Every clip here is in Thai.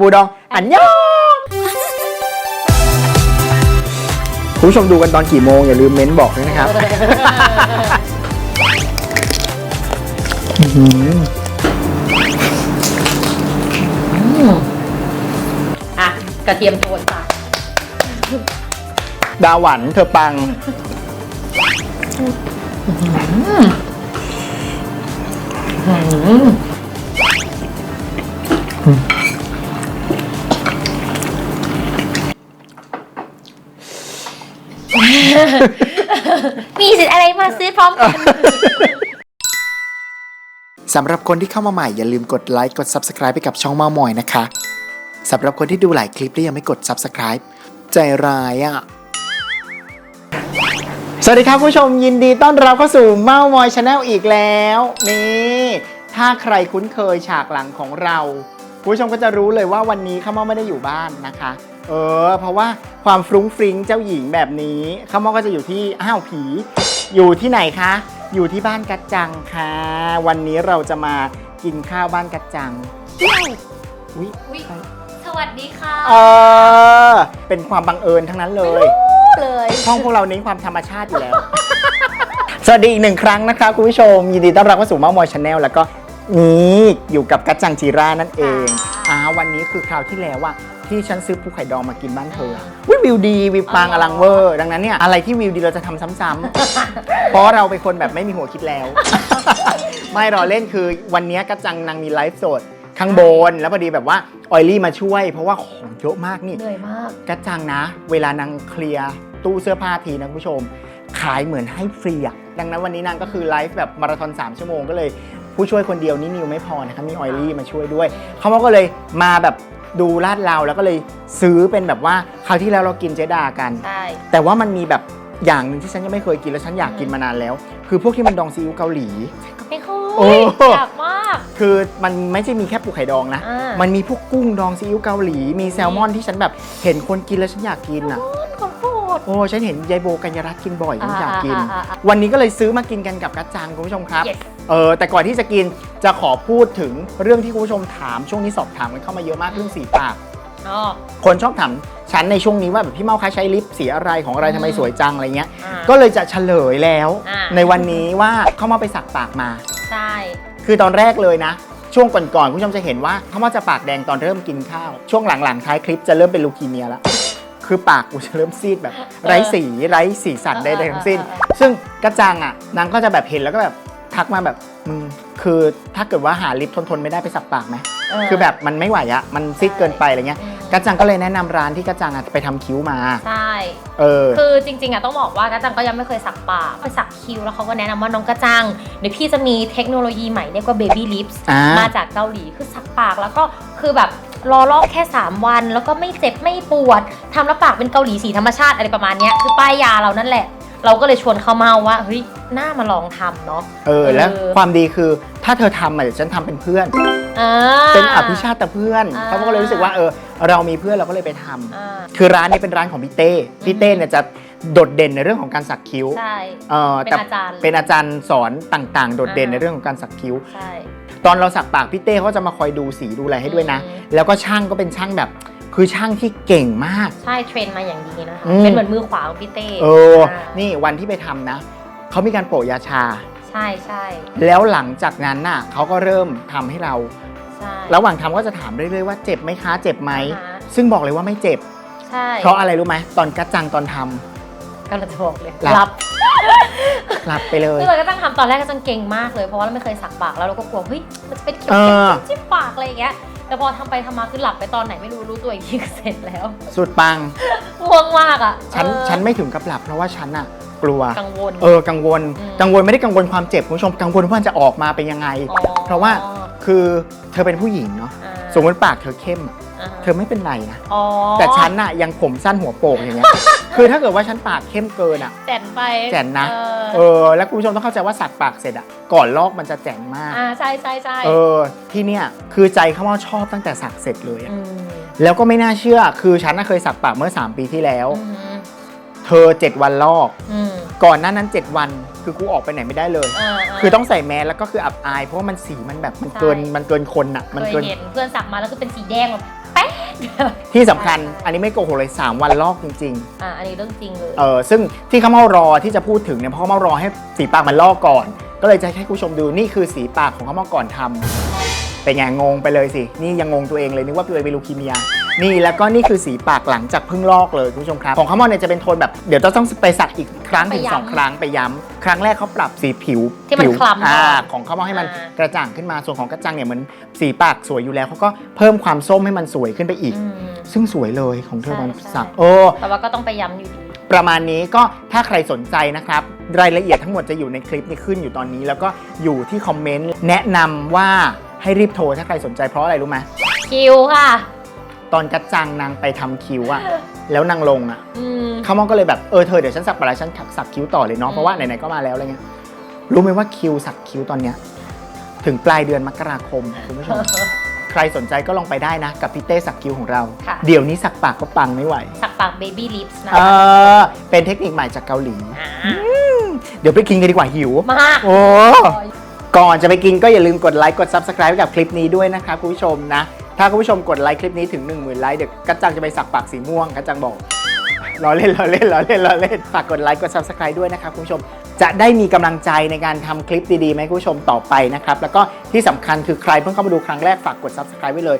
ปูดองอันยองคุณผู้ชมดูกันตอนกี่โมง อย่าลืมเม้นบอกด้วยนะครับอื้อหืออะ กระเทียมโทนค่ะดาหวันเธอปังมี มีสิทธิ์อะไรมาซื้อพร้อมกันสำหรับคนที่เข้ามาใหม่อย่าลืมกดไลค์กด Subscribe ไปกับช่องเมามอยนะคะสำหรับคนที่ดูหลายคลิปแล้วยังไม่กด Subscribe ใจร้ายอะ่ะ สวัสดีครับผู้ชมยินดีต้อนรับเข้าสู่เมามอยชาแนลอีกแล้วนี่ถ้าใครคุ้นเคยฉากหลังของเรา ผู้ชมก็จะรู้เลยว่าวันนี้ข้าวเมาไม่ได้อยู่บ้านนะคะ เออ เพราะว่าความฟรุ้งฟริ้งเจ้าหญิงแบบนี้ข้าวเม่าก็จะอยู่ที่อ้าวผี อยู่ที่ไหนคะ อยู่ที่บ้านกัจจังค่ะ วันนี้เราจะมากินข้าวบ้านกัจจังอุ๊ยอุ๊ยสวัสดีค่ะเออ เป็นความบังเอิญทั้งนั้นเลย เลยช่องพวกเราเน้นความธรรมชาติอยู่แล้ว สวัสดีอีกหนึ่งครั้งนะครับคุณผู้ชม ยินดีต้อนรับเข้าสู่เมามอยชาแนลแล้วก็นี่อยู่กับกัจจังจีรานั่นเองอ่าวันนี้คือคราวที่แล้วว่า ที่ฉันซื้อปูไข่ดองมากินบ้านเธอวิวิวดีวิวปังอลังเวอร์ ดังนั้นเนี่ยอะไรที่วิวดีเราจะทำซ้ำๆ เพราะเราเป็นคนแบบไม่มีหัวคิดแล้ว ไม่รอเล่นคือวันนี้กัจจังนางมีไลฟ์สดข้างบน แล้วพอดีแบบว่าออยลี่มาช่วย เพราะว่าของเยอะมากนี่ เหนื่อยมากกัจจังนะ เวลานางเคลียร์ตู้เสื้อผ้าทีนะคุณผู้ชม ขายเหมือนให้ฟรีอะดังนั้นวันนี้นางก็คือไลฟ์แบบมาราธอน3 ชั่วโมงก็เลย ผู้ช่วยคนเดียวนี่นิวไม่พอนะครับมีออยลี่มาช่วยด้วยเขาก็เลยมาแบบ ดูลาดเราแล้วก็เลยซื้อเป็นแบบว่าคราวที่แล้วเรากินเจดากัน ใช่ แต่ว่ามันมีแบบอย่างหนึ่งที่ฉันยังไม่เคยกินแล้วฉันอยากกินมานานแล้ว คือพวกที่มันดองซีอิ๊วเกาหลี ก็ไม่เคโอ้ ยอยากมาก คือมันไม่ใช่มีแค่ปูไข่ดองนะ อ่ามั มันมีพวกกุ้งดองซีอิ๊วเกาหลี มีแซลมอนที่ฉันแบบเห็นคนกินแล้วฉันอยากกินอะ ของโปรด โอ้ ฉันเห็นยายโบกัญญารัตน์กินบ่อยฉันอยากกิน อ่าอ่าอ่าวันนี้ก็เลยซื้อมากินกันกับกัจจังคุณผู้ชมครับ Yes เออแต่ก่อนที่จะกินจะขอพูดถึงเรื่องที่คุณผู้ชมถามช่วงนี้สอบถามกันเข้ามาเยอะมากเรื่องสีปาก อ๋อ คนชอบถามฉันในช่วงนี้ว่าแบบพี่เมาคะใช้ลิปสีอะไรของอะไรทำไมสวยจังอะไรเงี้ย อ่าก็เลยจะเฉลยแล้ว อ่า ในวันนี้ว่าเขามาไปสักปากมา ใช่ คือตอนแรกเลยนะ ช่วงก่อนๆคุณผู้ชมจะเห็นว่าเขามาจะปากแดงตอนเริ่มกินข้าว ช่วงหลังๆท้ายคลิปจะเริ่มเป็นลูคีเมียแล้ว คือปากกูจะเริ่มซีดแบบ ไร้สีไร้สีสันใดๆทั้งสิ้น ซึ่งกระจังอะนางก็จะแบบเห็นแล้วก็แบบ ทักมาแบบมึงคือถ้าเกิดว่าหาลิปทนๆไม่ได้ไปสักปากไหมเออคือแบบมันไม่ไหวอะมันซีดเกินไปอะไรเงี้ยอืมกระจังก็เลยแนะนำร้านที่กระจังอะไปทำคิ้วมา ใช่ เออ คือจริงๆอะต้องบอกว่ากระจังก็ยังไม่เคยสักปากไปสักคิ้วแล้วเขาก็แนะนำว่าน้องกระจังเดี๋ยวพี่จะมีเทคโนโลยีใหม่เรียกว่า baby lips อ่ามมาจากเกาหลีคือสักปากแล้วก็คือแบบรอลอกแค่ 3 วัน แล้วก็ไม่เจ็บไม่ปวดทำแล้วปากเป็นเกาหลีสีธรรมชาติอะไรประมาณเนี้ยคือป้ายยาเรานั่นแหละ เราก็เลยชวนเขามาว่าเฮ้ยน่ามาลองทำเนาะเออแล้วเออความดีคือถ้าเธอทำอะเดี๋ยวฉันทำเป็นเพื่อน อ่า เป็นอภิชาติเพื่อนอ่าเขาก็เลยรู้สึกว่าเออเรามีเพื่อนเราก็เลยไปทำอ่า คือร้านนี้เป็นร้านของพี่เต้พี่เต้เนี่ยจะโดดเด่นในเรื่องของการสักคิ้วใช่ เออเป็นแต่อาจารย์เป็นอาจารย์สอนต่างๆ โดดเด่นอ่า ในเรื่องของการสักคิ้ว ใช่ ตอนเราสักปากพี่เต้เขาจะมาคอยดูสีดูอะไรให้ด้วยนะ อืม แล้วก็ช่างก็เป็นช่างแบบ คือช่างที่เก่งมาก ใช่เทรนมาอย่างดีนะคะ อืม เป็นเหมือนมือขวาของพี่เต้เอออ่านี่วันที่ไปทำนะ เขามีการโปะยาชา ใช่ใช่แล้วหลังจากนั้นน่ะเขาก็เริ่มทำให้เรา ใช่ ระหว่างทำก็จะถามเรื่อยๆว่าเจ็บไหมคะ เจ็บไหม อ่าฮะ ซึ่งบอกเลยว่าไม่เจ็บ ใช่เพราะอะไรรู้ไหมตอนกัดจังตอนทำก็เราจะบอกเลยหลับ รับ หลับไปเลย คือเราก็ตั้งทำตอนแรกก็จังเก่งมากเลยเพราะว่าเราไม่เคยสักปากแล้วเราก็กลัวเฮ้ยมันจะเป็นเขียวเออๆจิ้มปากอะไรอย่างเงี้ย แต่พอทำไปทำมาคือหลับไปตอนไหนไม่รู้รู้ตัวอีกทีก็เสร็จแล้วสุดปัง ง่วงมากอะฉันเออ ฉันไม่ถึงกับหลับเพราะว่าฉันอะกลัว กังวล เออกังวล อืมกังวลไม่ได้กังวลความเจ็บคุณผู้ชมกังวลว่ามันจะออกมาเป็นยังไง อ๋อเพราะว่าคือเธอเป็นผู้หญิงเนาะอ่า สมมติปากเธอเข้มอะ อ่าเธอไม่เป็นไรนะ อ๋อแต่ฉันอะยังผมสั้นหัวโป่งอย่างเงี้ย คือถ้าเกิดว่าฉันปากเข้มเกินอะแจ่นไปแจ่นนะ เออเออ แล้วคุณผู้ชมต้องเข้าใจว่าสักปากเสร็จอะก่อนลอกมันจะแจ่งมาก อ่าใช่ใช่ใช่เออ ที่เนี่ยคือใจเขาว่าชอบตั้งแต่สักเสร็จเลยอะมแล้วก็ไม่น่าเชื่อ คือฉันน่ะเคยสักปากเมื่อ 3 ปีที่แล้ว อืมเธอ 7 วันลอก อืมก่อนหน้านั้น 7 วัน คือกูออกไปไหนไม่ได้เลย เออเคือต้องใส่แมสแล้วก็คืออับอาย เพราะว่ามันสีมันแบบมันเกินใช่ มันเกินคนอะมันเคเกิยนเห็นเพื่อนสักมาแล้วคือเป็นสีแดงแบบแป๊ด ที่สำคัญอันนี้ไม่โกหกเลย 3 วันลอกจริง อ่าอันนี้เรื่องจริงเลยๆ เออซึ่งที่ข้าวเมารอที่จะพูดถึงเนี่ยเพราะข้าวเมารอให้สีปากมันลอกก่อน ก็เลยจะให้คุณผู้ชมดูนี่คือสีปากของข้าวเมาก่อนทำเป็นไงงงไปเลยสิ นี่ยังงงตัวเองเลยนึกว่าตัวเองเป็นลูคีเมีย นี่แล้วก็นี่คือสีปากหลังจากเพิ่งลอกเลยคุณผู้ชมครับ ของข้าวเมาเนี่ยจะเป็นโทนแบบเดี๋ยวจะต้องไปสักอีกครั้งถึงสองครั้งไปย้ำครั้งแรกเขาปรับสีผิวที่มันผิวคล้ำอ่าก่อนของข้าวเมาให้มันอ่ากระจ่างขึ้นมาส่วนของกระจังเนี่ยเหมือนสีปากสวยอยู่แล้วเขาก็เพิ่มความส้มให้มันสวยขึ้นไปอีก อืม ซึ่งสวยเลยของเธอใช่ตอนใช่ สักโอ้ แต่ว่าก็ต้องไปย้ำอยู่ดี ประมาณนี้ก็ถ้าใครสนใจนะครับ รายละเอียดทั้งหมดจะอยู่ในคลิปนี้ขึ้นอยู่ตอนนี้ แล้วก็อยู่ที่คอมเมนต์แนะนำว่าให้รีบโทรถ้าใครสนใจเพราะอะไรรู้ไหมคิวค่ะ ตอนกระจังนางไปทำคิ้วอะแล้วนางลงอะอืมเขามองก็เลยแบบเออเธอเดี๋ยวฉันสักไปแล้วฉันสักคิ้วต่อเลยเนาะอืมเพราะว่าไหนๆก็มาแล้วอะไรเงี้ยรู้ไหมว่าคิวสักคิ้วตอนเนี้ยถึงปลายเดือนมกราคมคุณผู้ชม ใครสนใจก็ลองไปได้นะ กับพี่เต้สักคิ้วของเรา ค่ะ เดี๋ยวนี้สักปากก็ปังไม่ไหว สักปากเบบี้ลิปส์นะเอคะอเป็นเทคนิคใหม่จากเกาหลี อ่าเดี๋ยวไปกินกันดีกว่าหิว มาก โอ้ ก่อนจะไปกินก็อย่าลืมกดไลค์กด Subscribe กับคลิปนี้ด้วยนะครับคุณผู้ชมนะ ถ้าคุณผู้ชมกดไลค์คลิปนี้ถึง 1 0,000ไลค์เดี๋ยวกัจจังจะไปสักปากสีม่วงกัจจังบอกล้อเล่นล้อเล่นล้อเล่นล้อเล่นฝากกดไลค์กด Subscribe ด้วยนะครับคุณผู้ชมจะได้มีกำลังใจในการทำคลิปดีๆให้คุณผู้ชมต่อไปนะครับแล้วก็ที่สำคัญคือใครเพิ่งเข้ามาดูครั้งแรกฝากกด Subscribe ไว้เลย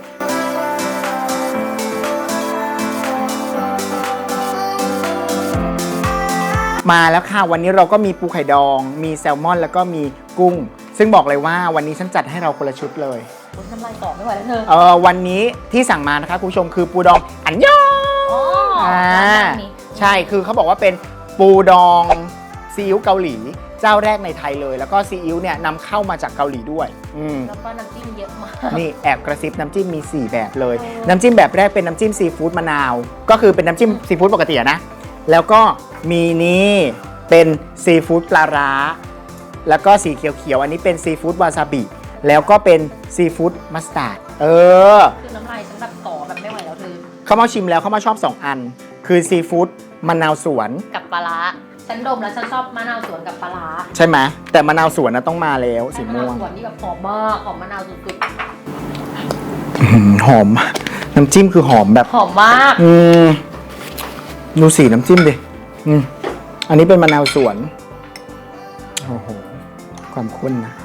มาแล้วค่ะ วันนี้เราก็มีปูไข่ดอง มีแซลมอน แล้วก็มีกุ้ง ซึ่งบอกเลยว่าวันนี้ฉันจัดให้เราคนละชุดเลย คุณทำลายต่อไม่ไหวแล้วเธอเออวันนี้ที่สั่งมานะคะคุณผู้ชมคือปูดองอันยองอ๋ออ่าร้านนี้ใช่คือเขาบอกว่าเป็นปูดองซีอิ๊วเกาหลี เจ้าแรกในไทยเลย แล้วก็ซีอิ๊วเนี่ยนำเข้ามาจากเกาหลีด้วยอืมแล้วก็น้ำจิ้มเยอะมาก นี่แอบกระซิบน้ำจิ้มมี 4 แบบเลยเออน้ำจิ้มแบบแรกเป็นน้ำจิ้มซีฟู้ดมะนาว ก็คือเป็นน้ำจิ้มซีฟู้ดปกติอะนะ แล้วก็มีนี่เป็นซีฟู้ดปลาร้า แล้วก็สีเขียวๆอันนี้เป็นซีฟู้ดวาซาบิ แล้วก็เป็นซีฟู้ดมัสตาร์ดเออ คือน้ำลายฉันแบบต่อแบบไม่ไหวแล้วเธอเขามาชิมแล้วเขามาชอบ 2 อัน คือซีฟู้ดมะนาวสวน กับปลาร้าฉันดมแล้วฉันชอบมะนาวสวนกับปลาร้าใช่ไหมแต่มะนาวสวนนะต้องมาแล้วสีมะม่นาววงสวนนี่แบบหอมมากหอมมะนาวสุดอื้อหือหอมน้ำจิ้มคือหอมแบบ ๆหอมมาก อืมดูสีน้ำจิ้มดิอืมอันนี้เป็นมะนาวสวน โอ้โห ความข้นนะโ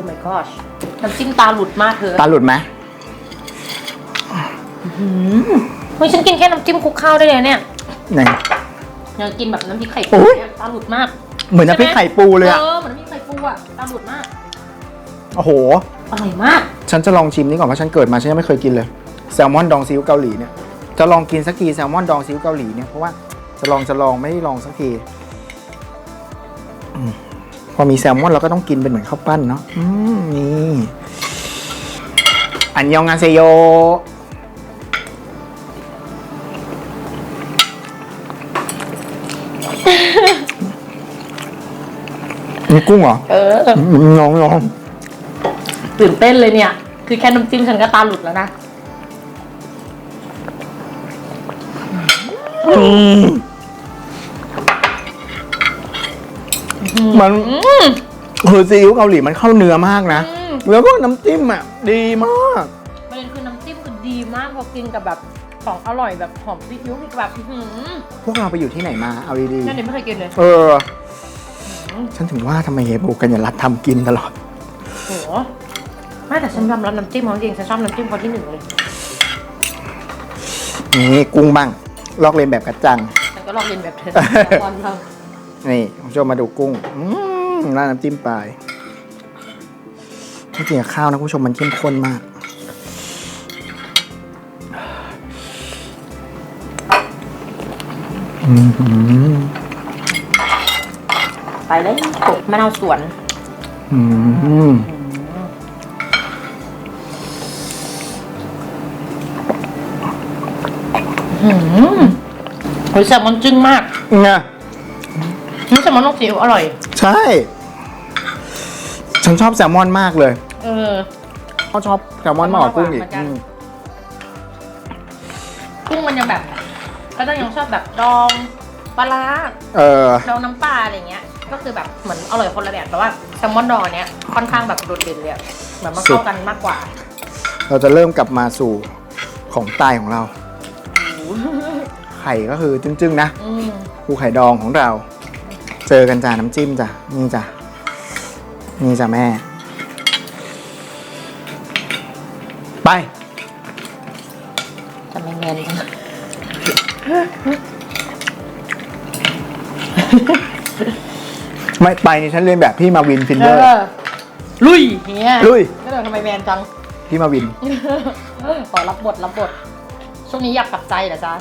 อ้ my gosh น้ำจิ้มตาหลุดมากเธอตาหลุดไหมเฮ้ยฉันกินแค่น้ำจิ้มคลุกข้าวได้เลยเนี่ยไหนอยากกินแบบน้ำพริกไข่โอ้ปูยเนี่ยตาหลุดมากเหมือนน้ำพริกไข่ปูเลยอะเออเหมือนน้ำพริกไข่ปูอะตาหลุดมากโอ้โห อร่อยมากฉันจะลองชิมนี่ก่อนเพราะฉันเกิดมาฉันยังไม่เคยกินเลยแซลมอนดองซีอิ๊วเกาหลีเนี่ยจะลองกินสักทีแซลมอนดองซีอิ๊วเกาหลีเนี่ยเพราะว่าจะลองจะลองไม่ได้ลองสักทีอืม พอมีแซลมอนเราก็ต้องกินเป็นเหมือนข้าวปั้นเนาะอืมนี่อันยองอาเซโยมีกุ้งเหรอเอออืมน้องน้องตื่นเต้นเลยเนี่ย คือแค่น้ำจิ้มฉันก็ตาหลุดแล้วนะ อืม มันคือซีอิ๊วเกาหลีมันเข้าเนื้อมากนะอืมแล้วก็น้ำจิ้มอะดีมากประเด็นคือน้ำจิ้มคือดีมากพอกินกับแบบของอร่อยแบบหอมซีอิ๊วอีกแบบอื้อหือพวกเราไปอยู่ที่ไหนมาเอาดีนั่นเดี๋ยวไม่เคยกินเลยๆเออ ฉันถึงว่าทำไมเฮยโบกัญญารัตน์ทำกินตลอดโหไม่แต่ฉันยอมรับน้ำจิ้มเขาจริงฉันชอบน้ำจิ้มเขาที่หนึ่งเลยนี่กุ้งบ้าง ลอกเลียนแบบกระจังฉันก็ลองเรียนแบบเธอตอนเรา นี่คุณผู้ชมมาดูกุ้งอืมราดน้ำจิ้มไปไม่กินกับข้าวนะคุณผู้ชมมันเข้มข้นมากอืมไปเลยโอ้มะนาวสวน อืมหืมโอ้ยแซลมอนจึ้งมากไง นี่แซลมอนลูกซีอิ๊วอร่อย ใช่ ฉันชอบแซลมอนมากเลยเออ เขาชอบแซลมอนมากกว่ากุ้งอีกเหมือนกันอืมกุ้งมันยังแบบก็จะยังชอบแบบดองปลาร้าเออ ดองน้ำปลาอะไรเงี้ย ก็คือแบบเหมือนอร่อยคนละแบบแต่ว่าแซลมอนดองเนี้ยค่อนข้างแบบโดดเด่นเลยอะเหมือนมันเข้ากันมากกว่าเราจะเริ่มกลับมาสู่ของตายของเรา ไข่ก็คือจึ้งๆนะอืม ปูไข่ดองของเรา เจอกันจ้าน้ำจิ้มจ้ะนี่จ้ะนี่จ้ะแม่ ไปจะไม่แมนจังไม่ไปนี่ฉันเรียนแบบพี่มาวินฟินเดอร์ลุยเฮียลุยก็เลยทำไมแมนจัง พี่มาวิน ขอรับบทรับบท ช่วงนี้อยากกลับใจเหรอจ๊ะ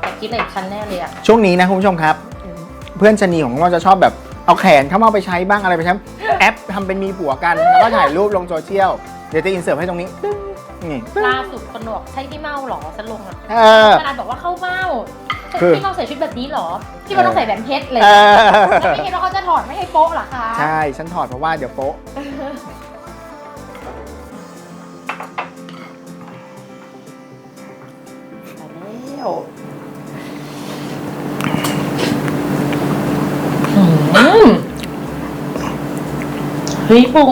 อยากคิดอะไรกับฉันแน่เลยอะช่วงนี้นะคุณผู้ชมครับ เพื่อนชะนีของเราจะชอบแบบเอาแขนเข้ามาไปใช้บ้างอะไรไปใช้แอปทำเป็นมีผัวกันแล้วก็ถ่ายรูปลงโซเชียลเดี๋ยวจะอินเสิร์ตให้ตรงนี้ตึ้งนี่ล่าสุดคนบอกใช่พี่เมาเหรอฉันลงอะเออขนาดบอกว่าเข้าเมาคือ พี่เมาใส่ชุดแบบนี้เหรอ พี่เมาต้องใส่แหวนเพชรเลยเออแล้วไม่เห็นว่าเขาจะถอดไม่ให้โป๊ะเหรอคะใช่ ฉันถอดเพราะว่าเดี๋ยวโป๊ะ ไปแล้ว มเฮ้ยปู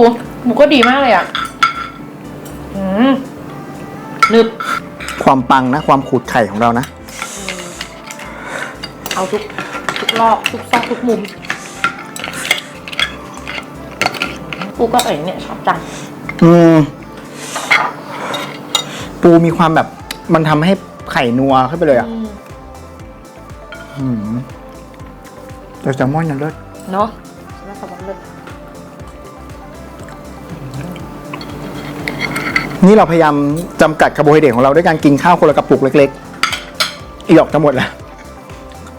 ปูก็ดีมากเลยอะ อืมหนึบ ความปังนะ ความขูดไข่ของเรานะ เอาทุกทุกรอบทุกซอกทุกมุมปูก็เอ๋เนี่ยชอบจังอืม ปูมีความแบบ มันทำให้ไข่นัวขึ้นไปเลยอะอืม อืมแต่แซลมอนยังเลิศ เนาะฉันว่าสมองเลิศนี่เราพยายามจำกัดคาร์โบไฮเดรตของเราด้วยการกินข้าวคนละกระปุกเล็กๆ อีดอกจะหมดแล้ว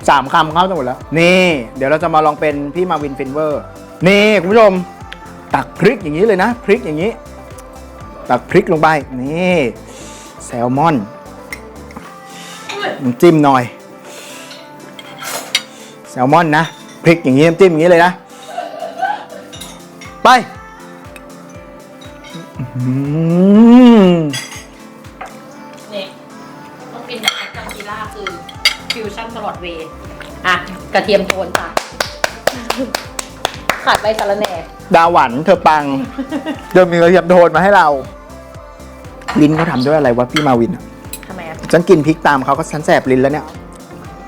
สามคำข้าวจะหมดแล้ว นี่ เดี๋ยวเราจะมาลองเป็นพี่มาวินฟินเวอร์ นี่คุณผู้ชม ตักพริกอย่างนี้เลยนะ พริกอย่างนี้ ตักพริกลงไป นี่ แซลมอนน้ำจิ้มหน่อย แซลมอนนะ พริกอย่างนี้น้ำจิ้มอย่างนี้เลยนะ ไปอืมนี่ต้องกินแบบแอคจังกีล่าคือฟิวชั่นตลอดเวย์อะ กระเทียมโทนจ้ะขาดใบสะระแหน่ดาวหวันเธอปังเดี๋ยวมีกระเทียมโทนมาให้เรา ลิ้นเขาทำด้วยอะไรวะพี่มาวินอะทำไมอะฉันกินพริกตามเขาก็ฉันแสบลิ้นแล้วเนี่ย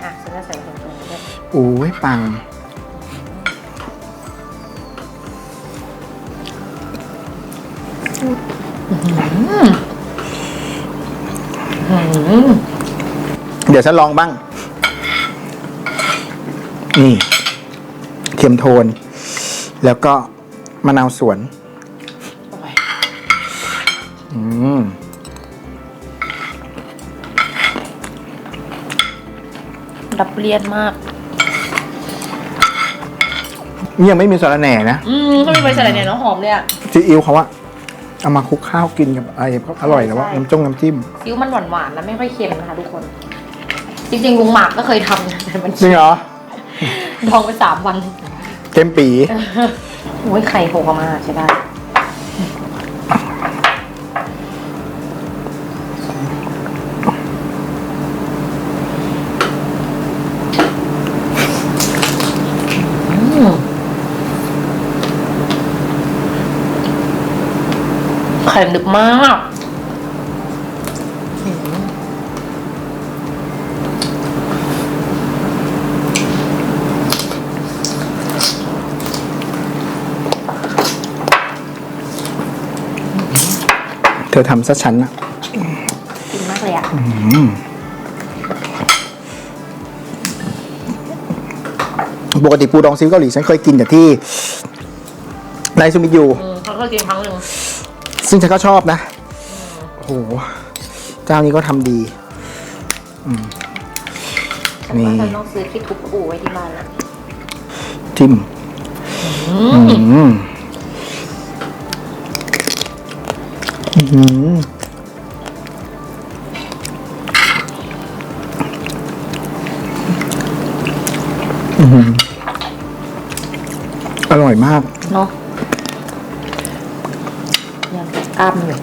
อะฉันจะใส่กระเทียมโทนด้วยโอ้ยปัง เดี๋ยวฉันลองบ้าง นี่เทียมโทน แล้วก็มะนาวสวนโอ้ยอืมดับเลียนมาก นี่ยังไม่มีสาระแหน่นะ อืมเขามีใบสะระแหน่เนาะหอมเลยอะ ซีอิ๊วเขาอะ เอามาคลุกข้าวกินกับอะไรก็อร่อยแล้วว่าใช่น้ำจงน้ำจิ้มซิ้วมันหวานหวานๆนะไม่ค่อยเค็มนะคะทุกคน จริงๆลุงหมากก็เคยทำนะแต่มันจริงเหรอดองไปสามวันเค็มปีโอ้ยไข่โผล่ออกมาใช่ได้ ไข่ดึกมากอืมเธอทำซะฉันอะกินมากเลยอะปกติปูดองซีอิ๊วเกาหลีฉันเคยกินแต่ที่ไรซูมิยูอืมเขาก็กินครั้งหนึ่ง ซึ่งฉันก็ชอบนะ โอ้โห เจ้านี้ก็ทำดีฉันว่าฉันต้องซื้อที่ทุบปูไว้ที่บ้านละจิ้มอืมอืมอื้อหืออื้อหืออร่อยมาก เนาะยัง กล้ามอยู่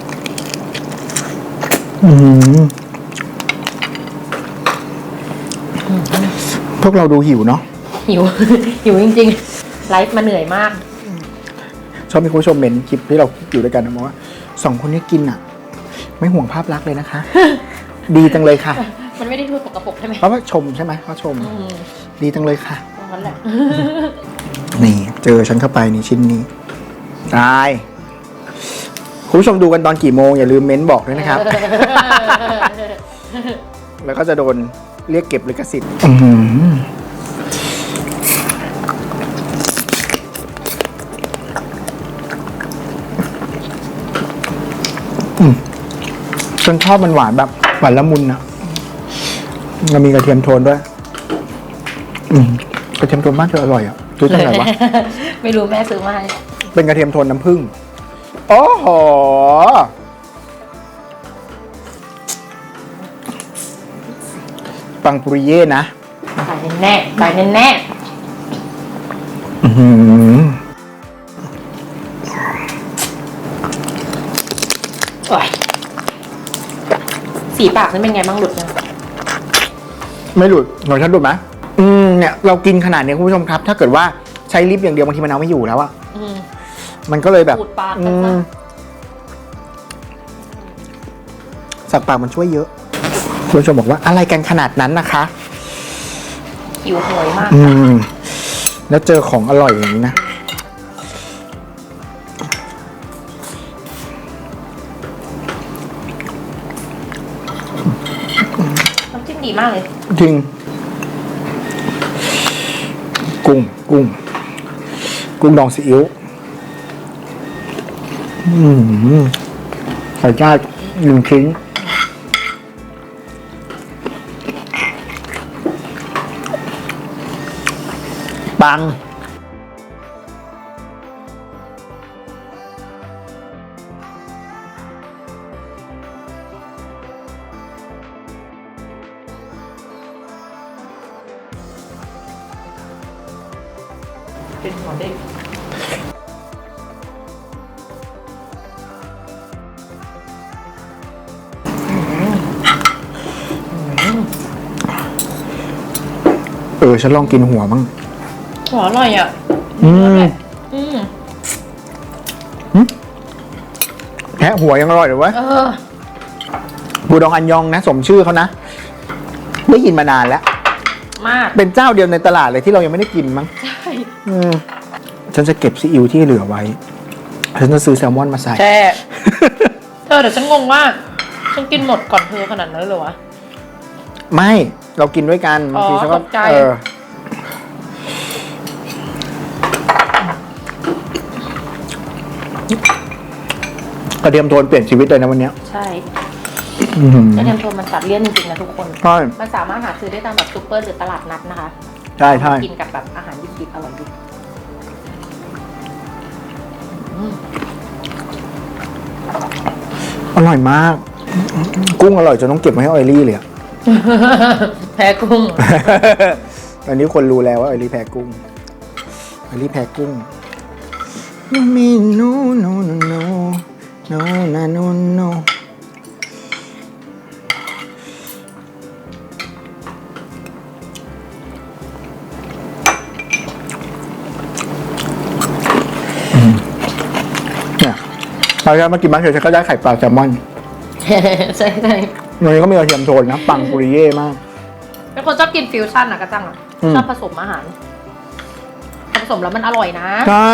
อื้อหือพวกเราดูหิวเนาะหิว หิวจริงๆ ไลฟ์มาเหนื่อยมาก ชอบมีคุณผู้ชมเมนคลิปที่เราอยู่ด้วยกันนะบอกว่าสองคนนี้กินอะ ไม่ห่วงภาพลักษณ์เลยนะคะ ดีจังเลยค่ะ มันไม่ได้ดูปกปรกใช่ไหมเพราะว่าชมใช่ไหมเขาชมอืมดีจังเลยค่ะตรงนั้นแหละนี่ เจอฉันเข้าไปนี่ชิ้นนี้ตาย คุณผู้ชมดูกันตอนกี่โมงอย่าลืมเม้นบอกด้วยนะครับ แล้วก็จะโดนเรียกเก็บลิขสิทธิ์อื้อหืออืมฉันชอบมันหวานแบบหวานละมุนนะแล้วมีกระเทียมโทนด้วย อืมกระเทียมโทนบ้านเธออร่อยอะซื้อจากไหนวะ ไม่รู้แม่ซื้อมาให้ เป็นกระเทียมโทนน้ำผึ้ง โอ้โห ปังปุริเย่นะใส่แน่ๆใส่แน่อื้อหือๆโอ้ยสีปากนี่เป็นไงบ้างหลุดยังไม่หลุดหน่อยฉันหลุดไหมอืมเนี่ย เรากินขนาดเนี้ยคุณผู้ชมครับ ถ้าเกิดว่าใช้ลิปอย่างเดียวบางทีมันเอาไม่อยู่แล้วอะอื มมันก็เลยแบบขูดปากอืกันซะมสักปากมันช่วยเยอะ คุณผู้ชมบอกว่าอะไรกันขนาดนั้นนะคะ หิวโหยมาก อืม แล้วเจอของอร่อยอย่างนี้นะ น้ำจิ้มดีมากเลย จริง กุ้ง กุ้ง กุ้งดองซีอิ๊ว อืมใส่จ้าหนึ่งชิ้นปัง เออฉันลองกินหัวมั้งหัวอร่อยอะอืมอืมแค่หัวยังอร่อยเลยวะเออบูดองอันยองนะ สมชื่อเขานะได้ยินมานานแล้ว มากเป็นเจ้าเดียวในตลาดเลยที่เรายังไม่ได้กินมั้งใช่อืมฉันจะเก็บซีอิ๊วที่เหลือไว้ฉันจะซื้อแซลมอนมาใส่แช่เธอเดี๋ยวฉันงงว่า ฉันกินหมดก่อนเธอขนาดนั้นเลยเหรอวะไม่ เรากินด้วยกันอ๋อบางทีฉันก็ตกใจเออกระเทียมโทนเปลี่ยนชีวิตเลยนะวันเนี้ยใช่อื้อหือไอเทมโทนมันตัดเลี่ยนจริงๆนะทุกคนใช่มันสามารถหาซื้อได้ตามแบบซูเปอร์หรือตลาดนัดนะคะใช่ใช่กินกับแบบอาหารดิบๆอร่อยดีอร่อยมาก กุ้งอร่อยจนต้องเก็บไว้ให้ออยลี่เลยอะ แพ้กุ้ง ตอนนี้คนรู้แล้วว่าเอลี่แพ้กุ้งเอลี่แพ้กุ้งมีนูนูนูนูนูนานูนูเราจะมากินมังเฉยๆก็ได้ไข่ปลาแซลมอน ใช่ใช่ วันนี้ก็มีกระเทียมโทนนะ ปังปุริเย่มาก เป็นคนชอบกินฟิวชั่นอะกระจังอะอืม ชอบผสมอาหารพอผสมแล้วมันอร่อยนะ ใช่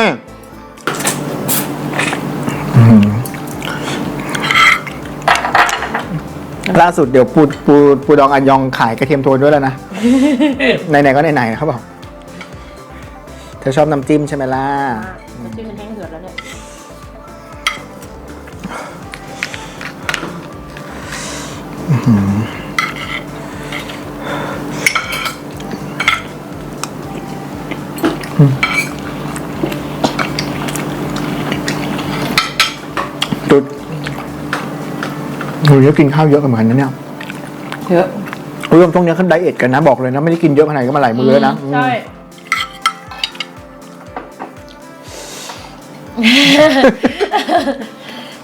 อื้อหือล่าสุดเดี๋ยวปูปูปูดองอันยองขายกระเทียมโทนด้วยแล้วนะ ไหนๆก็ไหนๆเขาบอกเธอชอบน้ำจิ้มใช่ไหมล่ะ น้ำจิ้มมันแห้งเหือดแล้วเนี่ย จุดหนูจะกินข้าวเยอะกันเหมือนกันนะเนี่ย เยอะเรื่องช่วงนี้ขึ้นไดเอทกันนะบอกเลยนะ ไม่ได้กินเยอะขนาดนี้ก็มาหลายมื้อแล้วนะใช่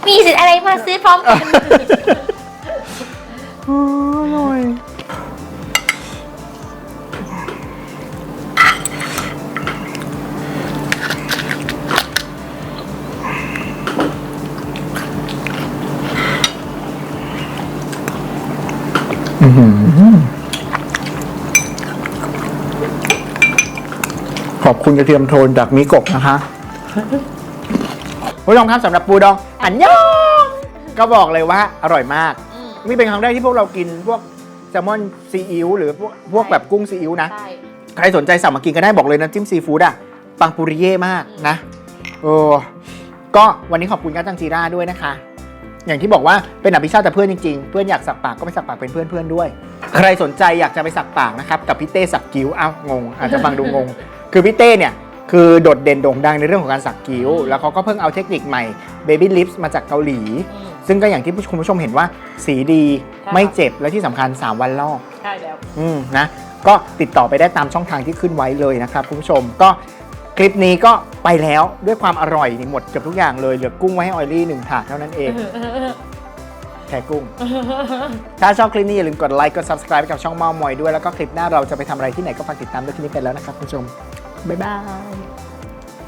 มีสิทธิ์อะไรมาซื้อพร้อมกัน ขอบคุณกระเทียมโทนจากมิโกะนะคะผู้ชมครับสำหรับปูดอง อันยองก็บอกเลยว่าอร่อยมาก อืมนี่เป็นครั้งแรกที่พวกเรากินพวกแซลมอนซีอิ๊วหรือพวกพวกแบบกุ้งซีอิ๊วนะ ใช่ ใครสนใจสั่งมากินก็ได้บอกเลยน้ำจิ้มซีฟู้ดอะปังปุริเย่มากนะโอ้ก็วันนี้ขอบคุณกัจจังจีราด้วยนะคะ อย่างที่บอกว่าเป็นอภิชาติแต่เพื่อนจริงๆ เพื่อนอยากสักปากก็ไปสักปากเป็นเพื่อนเพื่อนๆด้วย ใครสนใจอยากจะไปสักปากนะครับกับพี่เต้สักกิ้วอ้าวงง อาจจะฟังดูงง คือพี่เต้เนี่ยคือโดดเด่นโด่งดังในเรื่องของการสักกิ้ว แล้วเขาก็เพิ่งเอาเทคนิคใหม่ Baby Lips มาจากเกาหลีอืมซึ่งก็อย่างที่คุณผู้ชมเห็นว่าสีดีใช่ไม่เจ็บและที่สำคัญ 3 วันลอก ใช่แล้ว อืมนะก็ติดต่อไปได้ตามช่องทางที่ขึ้นไว้เลยนะครับคุณผู้ชมก็ คลิปนี้ก็ไปแล้วด้วยความอร่อยนี่หมดเกือบทุกอย่างเลย เหลือกุ้งไว้ให้ออยลี่หนึ่งถาดเท่านั้นเองแค่กุ้ง ถ้าชอบคลิปนี้อย่าลืมกดไลค์กด subscribe กับช่องเมามอยด้วยแล้วก็คลิปหน้าเราจะไปทำอะไรที่ไหนก็ฝากติดตามด้วยคลิปนี้ไปแล้วนะครับคุณผู้ชมบ๊ายบาย